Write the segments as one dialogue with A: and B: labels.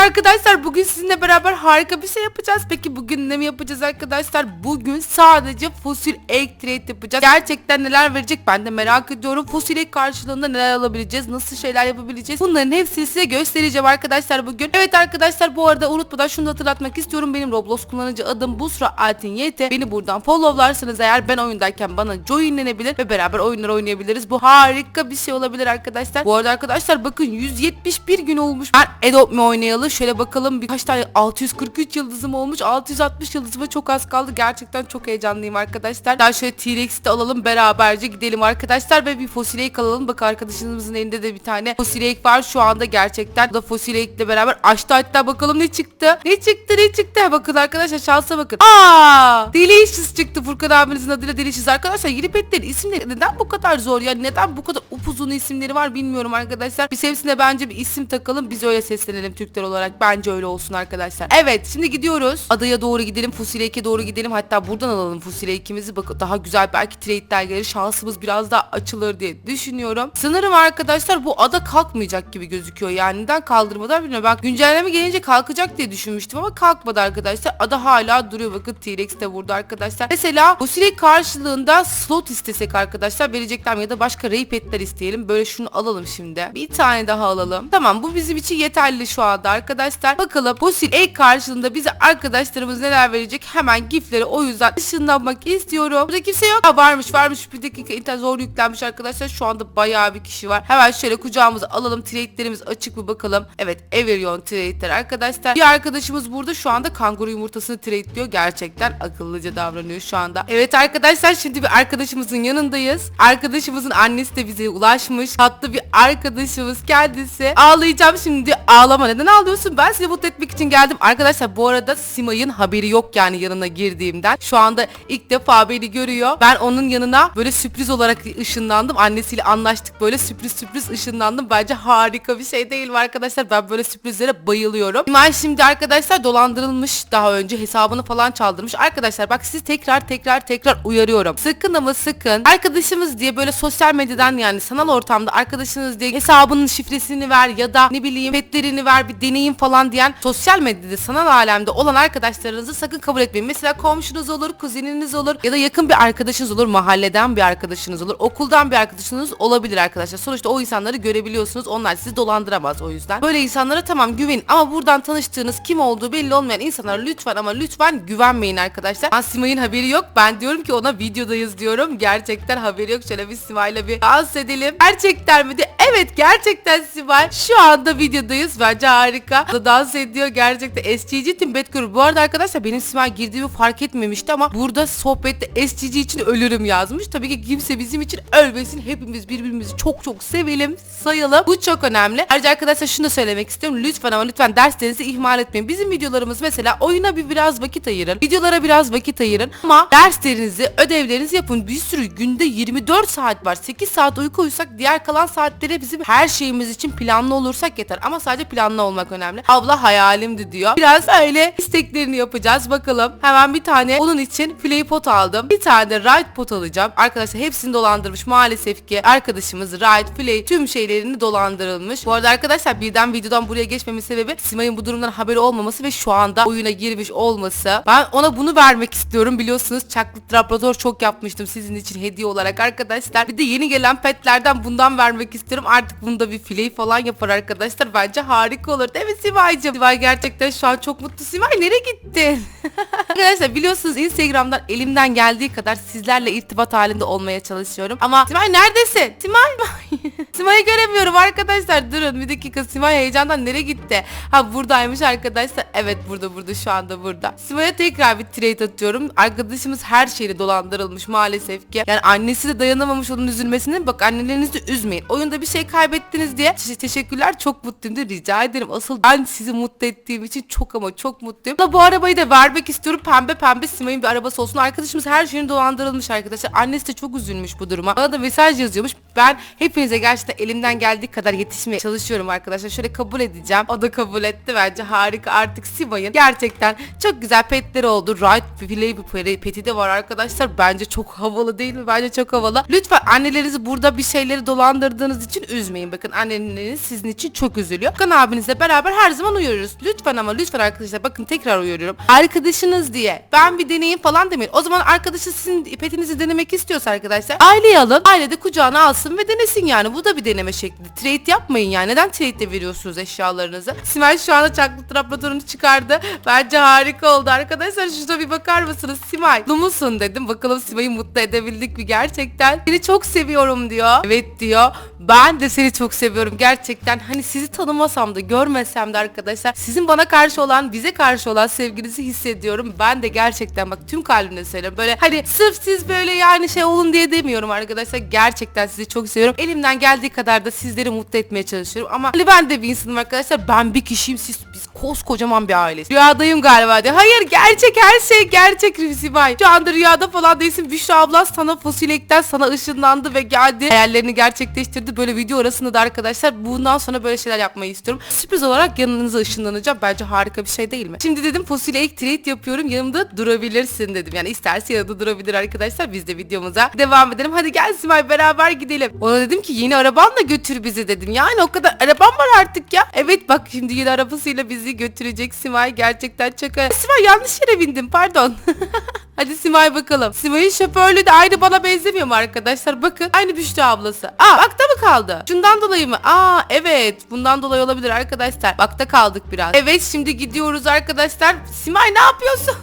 A: Arkadaşlar bugün sizinle beraber harika bir şey yapacağız. Peki bugün ne mi yapacağız arkadaşlar? Bugün sadece fosil egg trade yapacağız. Gerçekten neler verecek ben de merak ediyorum. Fosil egg karşılığında neler alabileceğiz? Nasıl şeyler yapabileceğiz? Bunların hepsini size göstereceğim arkadaşlar bugün. Evet arkadaşlar bu arada unutmadan şunu da hatırlatmak istiyorum. Benim Roblox kullanıcı adım Busra Altin YT. Beni buradan followlarsanız eğer ben oyundayken bana joinlenebilir ve beraber oyunlar oynayabiliriz. Bu harika bir şey olabilir arkadaşlar. Bu arada arkadaşlar bakın 171 gün olmuş. Ben Adopt Me oynayalı. Şöyle bakalım birkaç tane 643 yıldızım olmuş. 660 yıldızıma çok az kaldı. Gerçekten çok heyecanlıyım arkadaşlar. Daha şöyle T-Rex'i de alalım beraberce gidelim arkadaşlar ve bir fosil egg alalım. Bak arkadaşımızın elinde de bir tane fosil egg var şu anda gerçekten. Bu da fosil egg ile beraber açtı hatta bakalım ne çıktı. Ne çıktı ne çıktı. Bakın arkadaşlar şansa bakın. Aa! Delicious çıktı Furkan abinizin adıyla Delicious. Arkadaşlar yeni petlerin isimleri neden bu kadar zor ya? Neden bu kadar upuzun isimleri var bilmiyorum arkadaşlar. Biz hepsine bence bir isim takalım. Biz öyle seslenelim Türkler olarak. Bence öyle olsun arkadaşlar. Evet şimdi gidiyoruz. Adaya doğru gidelim. Fosil Egg'e doğru gidelim. Hatta buradan alalım Fosil Egg'imizi. Bakın daha güzel belki trade'ler gelir. Şansımız biraz daha açılır diye düşünüyorum. Sanırım arkadaşlar bu ada kalkmayacak gibi gözüküyor. Yani neden kaldırmadan bilmiyorum. Ben güncelleme gelince kalkacak diye düşünmüştüm ama kalkmadı arkadaşlar. Ada hala duruyor. Bakın T-Rex de burada arkadaşlar. Mesela Fosil Egg karşılığında slot istesek arkadaşlar verecekler ya da başka ray petler isteyelim. Böyle şunu alalım şimdi. Bir tane daha alalım. Tamam bu bizim için yeterli şu anda arkadaşlar. Bakalım fosil egg karşılığında bize arkadaşlarımız neler verecek? Hemen gifleri o yüzden ışınlanmak istiyorum. Burada kimse yok. Ha, varmış varmış bir dakika internet zor yüklenmiş arkadaşlar. Şu anda bayağı bir kişi var. Hemen şöyle kucağımıza alalım. Trade'lerimiz açık mı bakalım. Evet Everion trade'ler arkadaşlar. Bir arkadaşımız burada şu anda kanguru yumurtasını trade'liyor. Gerçekten akıllıca davranıyor şu anda. Evet arkadaşlar şimdi bir arkadaşımızın yanındayız. Arkadaşımızın annesi de bize ulaşmış. Tatlı bir arkadaşımız kendisi. Ağlayacağım şimdi. Ağlama neden ağlıyorsun? Ben seni mutlu etmek için geldim. Arkadaşlar bu arada Simay'ın haberi yok yani yanına girdiğimden. Şu anda ilk defa beni görüyor. Ben onun yanına böyle sürpriz olarak ışınlandım. Annesiyle anlaştık böyle sürpriz sürpriz ışınlandım. Bence harika bir şey değil mi arkadaşlar? Ben böyle sürprizlere bayılıyorum. Simay şimdi arkadaşlar dolandırılmış daha önce hesabını falan çaldırmış. Arkadaşlar bak sizi tekrar tekrar tekrar uyarıyorum. Sakın ama sakın arkadaşımız diye böyle sosyal medyadan yani sanal ortamda arkadaşınız diye hesabının şifresini ver ya da ne bileyim petlerini ver bir deneyim falan diyen sosyal medyada sanal alemde olan arkadaşlarınızı sakın kabul etmeyin. Mesela komşunuz olur, kuzeniniz olur ya da yakın bir arkadaşınız olur, mahalleden bir arkadaşınız olur, okuldan bir arkadaşınız olabilir arkadaşlar. Sonuçta o insanları görebiliyorsunuz. Onlar sizi dolandıramaz o yüzden. Böyle insanlara tamam güvenin ama buradan tanıştığınız kim olduğu belli olmayan insanlara lütfen ama lütfen güvenmeyin arkadaşlar. Ben Simay'ın haberi yok. Ben diyorum ki ona videodayız diyorum. Gerçekten haberi yok. Şöyle bir Simay'la bir dans edelim. Gerçekten mi de? Evet gerçekten Simay. Şu anda videodayız. Bence harika. O da Dans ediyor gerçekten. STG Team Batgirl. Bu arada arkadaşlar benim Simay girdiğimi fark etmemişti ama burada sohbette STG için ölürüm yazmış. Tabii ki kimse bizim için ölmesin. Hepimiz birbirimizi çok çok sevelim, sayalım. Bu çok önemli. Ayrıca arkadaşlar şunu da söylemek istiyorum. Lütfen ama lütfen derslerinizi ihmal etmeyin. Bizim videolarımız mesela oyuna bir biraz vakit ayırın. Videolara biraz vakit ayırın. Ama derslerinizi, ödevlerinizi yapın. Bir sürü günde 24 saat var. 8 saat uyku uyusak diğer kalan saatlere bizim her şeyimiz için planlı olursak yeter. Ama sadece planlı olmak önemli. Abla hayalimdi diyor. Biraz öyle isteklerini yapacağız. Bakalım. Hemen bir tane onun için play pot aldım. Bir tane de ride pot alacağım. Arkadaşlar hepsini dolandırmış. Maalesef ki arkadaşımız ride, play tüm şeylerini dolandırılmış. Bu arada arkadaşlar birden videodan buraya geçmemin sebebi Simay'ın bu durumdan haberi olmaması ve şu anda oyuna girmiş olması. Ben ona bunu vermek istiyorum. Biliyorsunuz Chocolate Labrador çok yapmıştım sizin için hediye olarak arkadaşlar. Bir de yeni gelen petlerden bundan vermek istiyorum. Artık bunda bir filey falan yapar arkadaşlar. Bence harika olur. Değil mi Simay'cığım? Simay gerçekten şu an çok mutlu. Simay nereye gittin? arkadaşlar biliyorsunuz Instagram'dan elimden geldiği kadar sizlerle irtibat halinde olmaya çalışıyorum. Ama Simay neredesin? Simay Simay'ı göremiyorum arkadaşlar. Durun bir dakika. Simay heyecandan nereye gitti? Ha buradaymış arkadaşlar. Evet burada burada şu anda burada. Simay'a tekrar bir trade atıyorum. Arkadaşımız her şeyle dolandırılmış maalesef ki. Yani annesi de dayanamamış onun üzülmesine. Bak annelerinizi üzmeyin. Oyunda bir şey kaybettiniz diye. Te- teşekkürler çok mutluyum da rica ederim. Asıl ben sizi mutlu ettiğim için çok ama çok mutluyum. Da bu arabayı da vermek istiyorum. Pembe pembe Simay'ın bir arabası olsun. Arkadaşımız her şeyin dolandırılmış arkadaşlar. Annesi de çok üzülmüş bu duruma. Bana da mesaj yazıyormuş. Ben hepinize gerçekten elimden geldiği kadar yetişmeye çalışıyorum arkadaşlar. Şöyle kabul edeceğim. O da kabul etti bence harika. Artık Simay'ın gerçekten çok güzel petleri oldu. Right Play bir peti de var arkadaşlar. Bence çok havalı değil mi? Bence çok havalı. Lütfen annelerinizi burada bir şeyleri dolandırdığınız için üzmeyin. Bakın anneniz sizin için çok üzülüyor. Kan abinizle beraber her zaman uyuyoruz. Lütfen ama lütfen arkadaşlar bakın tekrar uyarıyorum. Arkadaşınız diye ben bir deneyim falan demeyin. O zaman arkadaşı sizin petinizi denemek istiyorsa arkadaşlar aileyi alın. Aile de kucağına alsın ve denesin yani. Bu da bir deneme şekli. Trade yapmayın yani. Neden trade'de veriyorsunuz eşyalarınızı? Simay şu anda çaklı traplatorunu çıkardı. Bence harika oldu arkadaşlar. Şurada bir bakar mısınız? Simay mutlu dedim. Bakalım Simay'ı mutlu edebildik mi gerçekten? Seni çok seviyorum diyor. Evet diyor. Ben de seni çok seviyorum gerçekten. Hani sizi tanımasam da görmesem de arkadaşlar sizin bana karşı olan bize karşı olan sevginizi hissediyorum. Ben de gerçekten bak tüm kalbimle söylüyorum. Böyle hani sırf siz böyle yani şey olun diye demiyorum arkadaşlar. Gerçekten sizi çok seviyorum. Elimden geldiği kadar da sizleri mutlu etmeye çalışıyorum. Ama hani ben de bir insanım arkadaşlar. Ben bir kişiyim siz koskocaman bir aileyiz. Rüyadayım galiba diye. Hayır gerçek her şey gerçek Sibay. Şu anda rüyada falan değilsin. Büşra abla sana fosilekten sana ışınlandı ve geldi. Hayallerini gerçekleştirdi. Böyle video arasında da arkadaşlar bundan sonra böyle şeyler yapmayı istiyorum. Sürpriz olarak yanınıza ışınlanacağım. Bence harika bir şey değil mi? Şimdi dedim fosilek trade yapıyorum. Yanımda durabilirsin dedim. Yani isterse yanında durabilir arkadaşlar. Biz de videomuza devam edelim. Hadi gel Simay beraber gidelim. Ona dedim ki yeni arabanla götür bizi dedim. Yani o kadar arabam var artık ya. Evet bak şimdi yeni arabasıyla bizi götürecek Simay. Gerçekten çok... Simay yanlış yere bindim pardon. Hadi Simay bakalım. Simay'ın şoförlüğü de aynı bana benzemiyor mu arkadaşlar? Bakın aynı Büşra ablası. Aa bakta mı kaldı? Şundan dolayı mı? Aa evet bundan dolayı olabilir arkadaşlar. Bakta kaldık biraz. Evet şimdi gidiyoruz arkadaşlar. Simay ne yapıyorsun?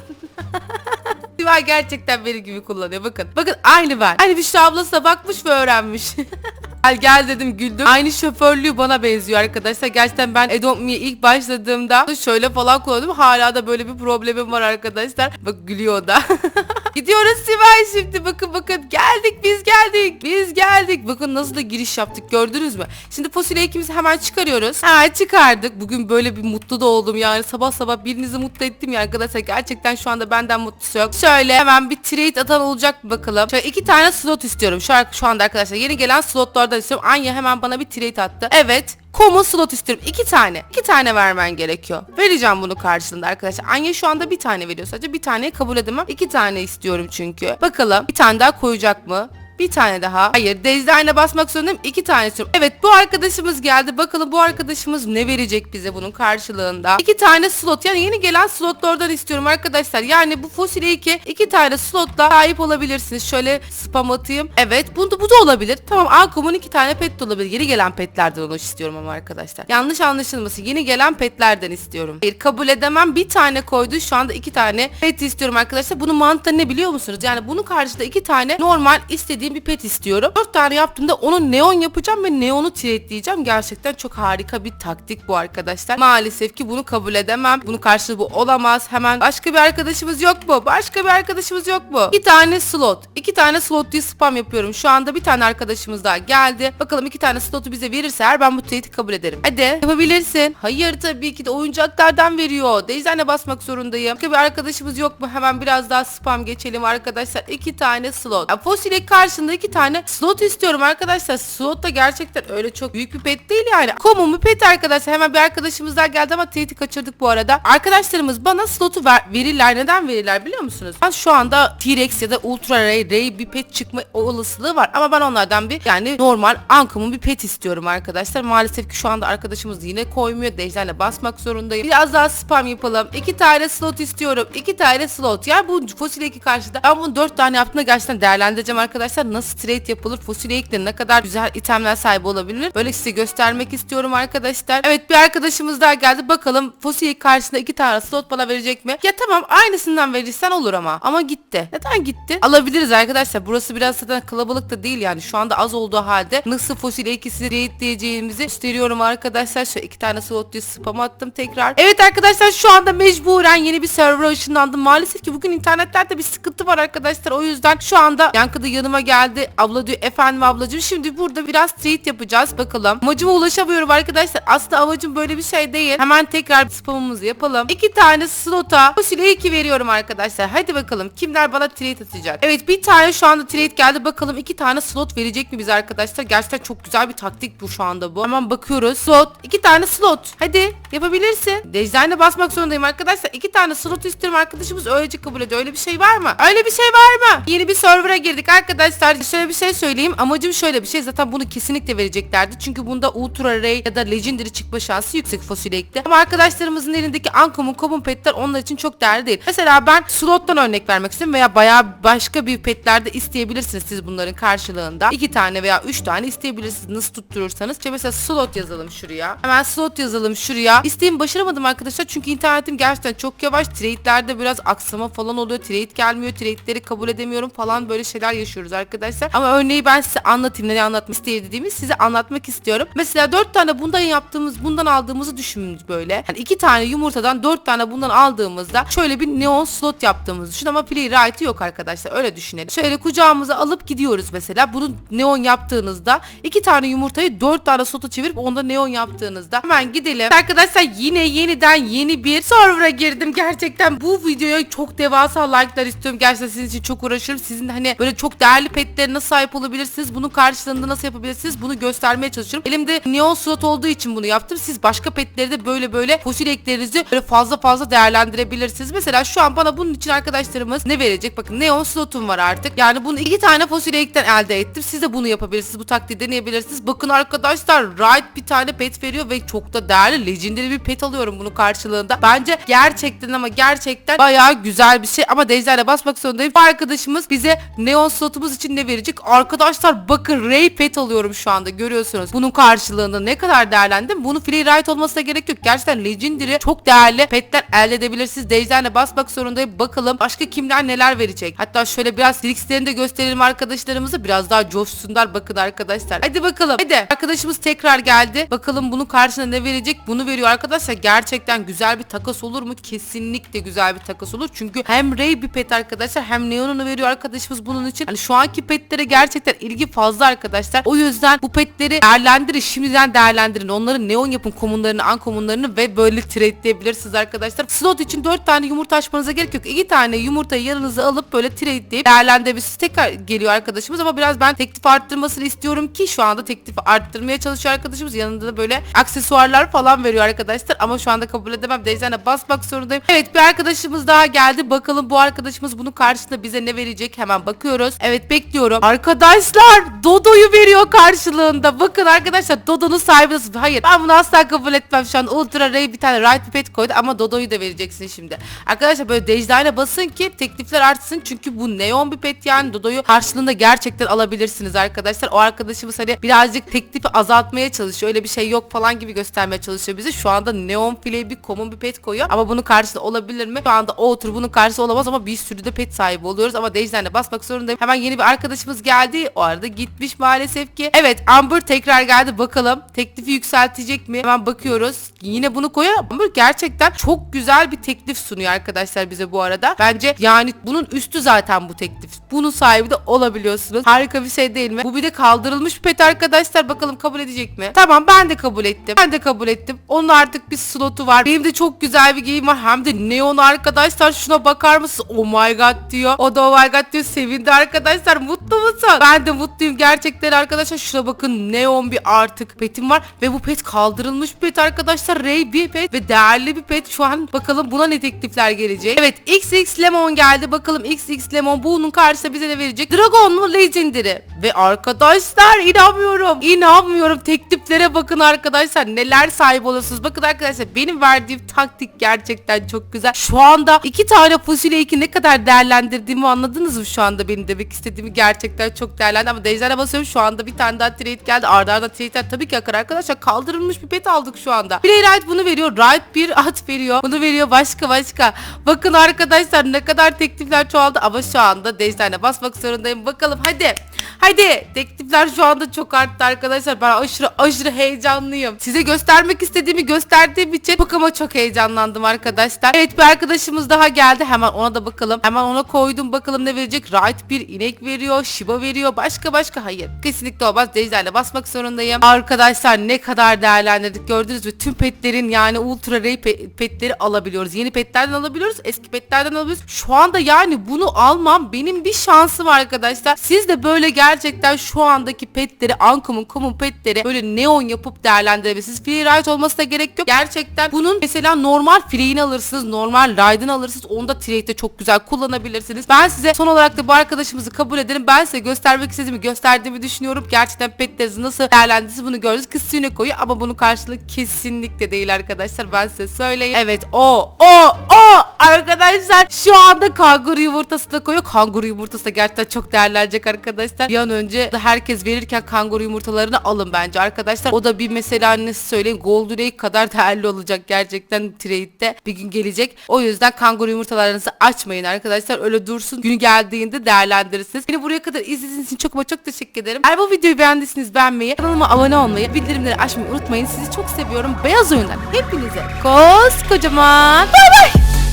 A: Simay gerçekten benim gibi kullanıyor. Bakın. Bakın aynı ben. Aynı Büşra ablası bakmış ve öğrenmiş. Gel gel dedim güldüm. Aynı şoförlüğü bana benziyor arkadaşlar. Gerçekten ben Adopt Me'ye ilk başladığımda şöyle falan kullanıyordum. Hala da böyle bir problemim var arkadaşlar. Bak gülüyor da. Gidiyoruz Sivay şimdi bakın bakın. Geldik biz geldik biz geldik. Bakın nasıl da giriş yaptık gördünüz mü? Şimdi fosil ekimizi hemen çıkarıyoruz. Ha çıkardık. Bugün böyle bir mutlu da oldum yani. Sabah sabah birinizi mutlu ettim ya arkadaşlar. Gerçekten şu anda benden mutlusu yok. Şöyle hemen bir trade atan olacak bakalım? Şöyle iki tane slot istiyorum. Şu, şu anda arkadaşlar yeni gelen slotlardan istiyorum. Anya hemen bana bir trade attı. Evet Common slot istiyorum. iki tane. iki tane vermen gerekiyor. Vereceğim bunu karşılığında arkadaşlar. Anya şu anda bir tane veriyor sadece. Bir tane kabul edemem. iki tane istiyorum çünkü. Bakalım bir tane daha koyacak mı? Bir tane daha. Hayır. Dezlerine basmak zorundayım. İki tane istiyorum. Evet bu arkadaşımız geldi. Bakalım bu arkadaşımız ne verecek bize bunun karşılığında. İki tane slot. Yani yeni gelen slotlardan istiyorum arkadaşlar. Yani bu fosile iki. iki tane slotla sahip olabilirsiniz. Şöyle spam atayım. Evet. Bu, bu da olabilir. Tamam Alkom'un iki tane pet de olabilir. Yeni gelen petlerden onu istiyorum ama arkadaşlar. Yanlış anlaşılması. Yeni gelen petlerden istiyorum. Hayır kabul edemem. Bir tane koydu. Şu anda iki tane pet istiyorum arkadaşlar. Bunun mantığı ne biliyor musunuz? Yani bunun karşısında iki tane normal istediğim bir pet istiyorum. Dört tane yaptığımda onu neon yapacağım ve neonu tradeleyeceğim. Gerçekten çok harika bir taktik bu arkadaşlar. Maalesef ki bunu kabul edemem. Bunun karşılığı bu olamaz. Hemen başka bir arkadaşımız yok mu? Başka bir arkadaşımız yok mu? İki tane slot. İki tane slot diye spam yapıyorum. Şu anda bir tane arkadaşımız daha geldi. Bakalım iki tane slotu bize verirse eğer ben bu trade'i kabul ederim. Hadi yapabilirsin. Hayır tabii ki de oyuncaklardan veriyor. Dezene basmak zorundayım. Başka bir arkadaşımız yok mu? Hemen biraz daha spam geçelim arkadaşlar. İki tane slot. Ya, Fosile karşında iki tane slot istiyorum arkadaşlar. Slot da gerçekten öyle çok büyük bir pet değil yani. Common bir pet arkadaşlar. Hemen bir arkadaşımız daha geldi ama trade'i kaçırdık bu arada. Arkadaşlarımız bana slotu ver, verirler. Neden verirler biliyor musunuz? Ben şu anda T-Rex ya da Ultra Ray, Ray bir pet çıkma olasılığı var. Ama ben onlardan bir yani normal uncommon bir pet istiyorum arkadaşlar. Maalesef ki şu anda arkadaşımız yine koymuyor. Dejlerle basmak zorundayım. Biraz daha spam yapalım. İki tane slot istiyorum. İki tane slot. Ya bu fosil eki karşıda. Ben bunu dört tane yaptığımda gerçekten değerlendireceğim arkadaşlar. Nasıl trade yapılır? Fosil ekle ne kadar güzel itemler sahibi olabilir? Böyle size göstermek istiyorum arkadaşlar. Evet bir arkadaşımız daha geldi. Bakalım fosil karşısında iki tane slot bana verecek mi? Ya tamam aynısından verirsen olur ama. Ama gitti. Neden gitti? Alabiliriz arkadaşlar. Burası biraz zaten kalabalık da değil yani. Şu anda az olduğu halde nasıl fosil ikisi raidleyeceğimizi gösteriyorum arkadaşlar. Şöyle iki tane slot diye spam attım tekrar. Evet arkadaşlar şu anda mecburen yeni bir server ışınlandım. Maalesef ki bugün internetlerde bir sıkıntı var arkadaşlar. O yüzden şu anda yankıda yanıma geldi geldi. Abla diyor efendim ablacığım şimdi burada biraz trade yapacağız bakalım. Amacıma ulaşamıyorum arkadaşlar. Aslında amacım böyle bir şey değil. Hemen tekrar spamımızı yapalım. İki tane slota fosile 2 veriyorum arkadaşlar. Hadi bakalım kimler bana trade atacak. Evet bir tane şu anda trade geldi. Bakalım iki tane slot verecek mi bize arkadaşlar? Gerçekten çok güzel bir taktik bu şu anda bu. Hemen bakıyoruz. Slot. iki tane slot. Hadi yapabilirsin. Designer basmak zorundayım arkadaşlar. İki tane slot istiyorum arkadaşımız öylece kabul ediyor. Öyle bir şey var mı? Öyle bir şey var mı? Yeni bir server'a girdik arkadaşlar. Şöyle bir şey söyleyeyim. Amacım şöyle bir şey. Zaten bunu kesinlikle vereceklerdi. Çünkü bunda Ultra Ray ya da Legendary çıkma şansı yüksek fosil ekli. Ama arkadaşlarımızın elindeki Uncommon Common petler onlar için çok değerli değil. Mesela ben slottan örnek vermek istiyorum veya bayağı başka bir petlerde isteyebilirsiniz siz bunların karşılığında. iki tane veya üç tane isteyebilirsiniz nasıl tutturursanız. İşte mesela slot yazalım şuraya. Hemen slot yazalım şuraya. İsteğimi başaramadım arkadaşlar çünkü internetim gerçekten çok yavaş. Trade'lerde biraz aksama falan oluyor. Trade gelmiyor. Trade'leri kabul edemiyorum falan böyle şeyler yaşıyoruz arkadaşlar. Ama örneği ben size anlatayım. Ne anlatmak istediğimi size anlatmak istiyorum. Mesela dört tane bundan yaptığımız, bundan aldığımızı düşünün böyle. Yani iki tane yumurtadan dört tane bundan aldığımızda şöyle bir neon slot yaptığımızı düşün ama play right'ı yok arkadaşlar. Öyle düşünelim. Şöyle kucağımıza alıp gidiyoruz mesela. Bunu neon yaptığınızda iki tane yumurtayı dört tane slota çevirip onda neon yaptığınızda hemen gidelim. Arkadaşlar yine yeniden yeni bir server'a girdim. Gerçekten bu videoya çok devasa like'lar istiyorum. Gerçekten sizin için çok uğraşıyorum. Sizin hani böyle çok değerli petlerine sahip olabilirsiniz? Bunun karşılığında nasıl yapabilirsiniz? Bunu göstermeye çalışıyorum. Elimde neon slot olduğu için bunu yaptım. Siz başka petleri de böyle böyle fosil eklerinizi böyle fazla fazla değerlendirebilirsiniz. Mesela şu an bana bunun için arkadaşlarımız ne verecek? Bakın neon slotum var artık. Yani bunu iki tane fosil ekten elde ettim. Siz de bunu yapabilirsiniz. Bu taktiği deneyebilirsiniz. Bakın arkadaşlar right bir tane pet veriyor ve çok da değerli legendary bir pet alıyorum bunun karşılığında. Bence gerçekten ama gerçekten bayağı güzel bir şey ama Dejder'e basmak zorundayım. Bu arkadaşımız bize neon slotumuz için ne verecek? Arkadaşlar bakın Ray pet alıyorum şu anda görüyorsunuz. Bunun karşılığında ne kadar değerlendim? Bunun free right olmasına gerek yok. Gerçekten legendary çok değerli petler elde edebilirsiniz. Dejder'e basmak zorundayım. Bakalım başka kimler neler verecek. Hatta şöyle biraz trixlerini de gösterelim arkadaşlarımıza. Biraz daha coşsunlar bakın arkadaşlar. Hadi bakalım. Hadi arkadaşımız tekrar geldi. Bakalım bunun karşına ne verecek? Bunu veriyor arkadaşlar. Gerçekten güzel bir takas olur mu? Kesinlikle güzel bir takas olur. Çünkü hem Ray bir pet arkadaşlar hem Neon'unu veriyor arkadaşımız bunun için. Hani şu anki petlere gerçekten ilgi fazla arkadaşlar. O yüzden bu petleri değerlendirin. Şimdiden değerlendirin. Onların Neon yapın komunlarını, an komunlarını ve böyle trade'leyebilirsiniz arkadaşlar. Slot için 4 tane yumurta açmanıza gerek yok. 2 tane yumurtayı yanınıza alıp böyle trade'leyip değerlendirebilirsiniz. Tekrar geliyor arkadaşımız ama biraz ben teklif arttırmasını istiyorum ki şu anda teklifi arttırmaya çalışıyor arkadaşımız. Yanında da böyle aksesuarlar falan veriyor arkadaşlar ama şu anda kabul edemem. Dejder'e basmak zorundayım. Evet bir arkadaşımız daha geldi. Bakalım bu arkadaşımız bunun karşısında bize ne verecek? Hemen bakıyoruz. Evet bekliyorum. Arkadaşlar Dodo'yu veriyor karşılığında. Bakın arkadaşlar Dodo'nun sahibi nasıl? Hayır ben bunu asla kabul etmem. Şu an Ultra Ray bir tane right pet koydu ama Dodo'yu da vereceksin şimdi. Arkadaşlar böyle Dejder'e basın ki teklifler artsın. Çünkü bu neon bir pet yani Dodo'yu karşılığında gerçekten alabilirsiniz arkadaşlar. O arkadaşımız hani birazcık teklifi azaltmaya çalışıyor. Öyle bir şey yok falan gibi göstermeye çalışıyor bize. Şu anda neon file bir common bir pet koyuyor. Ama bunun karşısında olabilir mi? Şu anda otur bunun karşısında olamaz ama bir sürü de pet sahibi oluyoruz. Ama Dejder'e basmak zorundayım. Hemen yeni bir arkadaşımız geldi. O arada gitmiş maalesef ki. Evet Amber tekrar geldi. Bakalım teklifi yükseltecek mi? Hemen bakıyoruz. Yine bunu koyuyor. Amber gerçekten çok güzel bir teklif sunuyor arkadaşlar bize bu arada. Bence yani bunun üstü zaten bu teklif. Bunun sahibi de olabiliyorsunuz. Harika bir şey değil mi? Bu bir de kaldırılmış pet arkadaşlar. Bakalım kabul edecek mi? Tamam ben de kabul ettim. Ben de kabul ettim. Onun artık bir slotu var. Benim de çok güzel bir giyim var. Hem de neon arkadaşlar. Şuna bakar mısın? Oh my god diyor. O da oh my god diyor. Sevindi arkadaşlar. Mutlu musun? Ben de mutluyum. Gerçekten arkadaşlar. Şuna bakın. Neon bir artık petim var. Ve bu pet kaldırılmış bir pet arkadaşlar. Ray bir pet ve değerli bir pet. Şu an bakalım buna ne teklifler gelecek. Evet XX Lemon geldi. Bakalım XX Lemon bunun karşısında bize ne verecek? Dragon mu Legendary? Ve arkadaşlar inanmıyorum. İnanmıyorum. Tekliflere bakın arkadaşlar. Neler sahip oluyorsunuz. Bakın arkadaşlar benim verdiğim taktik gerçekten çok güzel. Şu anda iki tane fosil eki ne kadar değerlendirdiğimi anladınız mı şu anda benim demek istediğimi gerçekten çok değerlendi ama Dejder'e basıyorum şu anda bir tane daha trade geldi. Arda arda trade'ler tabii ki akar arkadaşlar. Kaldırılmış bir pet aldık şu anda. Playwright bunu veriyor. Right bir at veriyor. Bunu veriyor başka başka. Bakın arkadaşlar ne kadar teklifler çoğaldı ama şu anda Dejder'e basmak zorundayım. Bakalım hadi. Hadi teklifler şu anda çok arttı arkadaşlar. Ben aşırı aşırı heyecanlıyım. Size göstermek istediğimi gösterdiğim için çok ama çok heyecanlandım arkadaşlar. Evet bir arkadaşımız daha geldi. Hemen ona da bakalım. Hemen ona koydum bakalım ne verecek. Right bir inek veriyor. Shiba veriyor. Başka başka hayır. Kesinlikle olmaz. Dejderle basmak zorundayım. Arkadaşlar ne kadar değerlendirdik gördünüz mü? Tüm petlerin yani ultra pe- petleri alabiliyoruz. Yeni petlerden alabiliyoruz. Eski petlerden alabiliyoruz. Şu anda yani bunu almam benim bir şansım arkadaşlar. Siz de böyle gerçekten şu andaki petleri Ankom'un common petleri böyle neon yapıp değerlendirebilirsiniz. Free ride olmasına gerek yok. Gerçekten bunun mesela normal free'ini alırsınız. Normal ride'ını alırsınız. Onu da trade'de çok güzel kullanabilirsiniz. Ben size son olarak da bu arkadaşımızı kabul ederim. Ben size göstermek istediğimi gösterdiğimi düşünüyorum. Gerçekten petlerinizi nasıl değerlendirdiğinizi bunu gördünüz. Kız suyuna koyuyor ama bunun karşılığı kesinlikle değil arkadaşlar. Ben size söyleyeyim. Evet o o o arkadaşlar şu anda kanguru yumurtası da koyuyor. Kanguru yumurtası da gerçekten çok değerlenecek arkadaşlar. Bir an önce herkes verirken kanguru yumurtalarını alın bence arkadaşlar. O da bir mesela nasıl söyleyeyim Golden Egg kadar değerli olacak gerçekten trade'de bir gün gelecek. O yüzden kanguru yumurtalarınızı açmayın arkadaşlar. Öyle dursun. Günü geldiğinde değerlendirirsiniz. Beni buraya kadar izlediğiniz için çok ama çok teşekkür ederim. Eğer bu videoyu beğendiyseniz beğenmeyi, kanalıma abone olmayı, bildirimleri açmayı unutmayın. Sizi çok seviyorum. Beyaz oyundan hepinize koskocaman bay bay.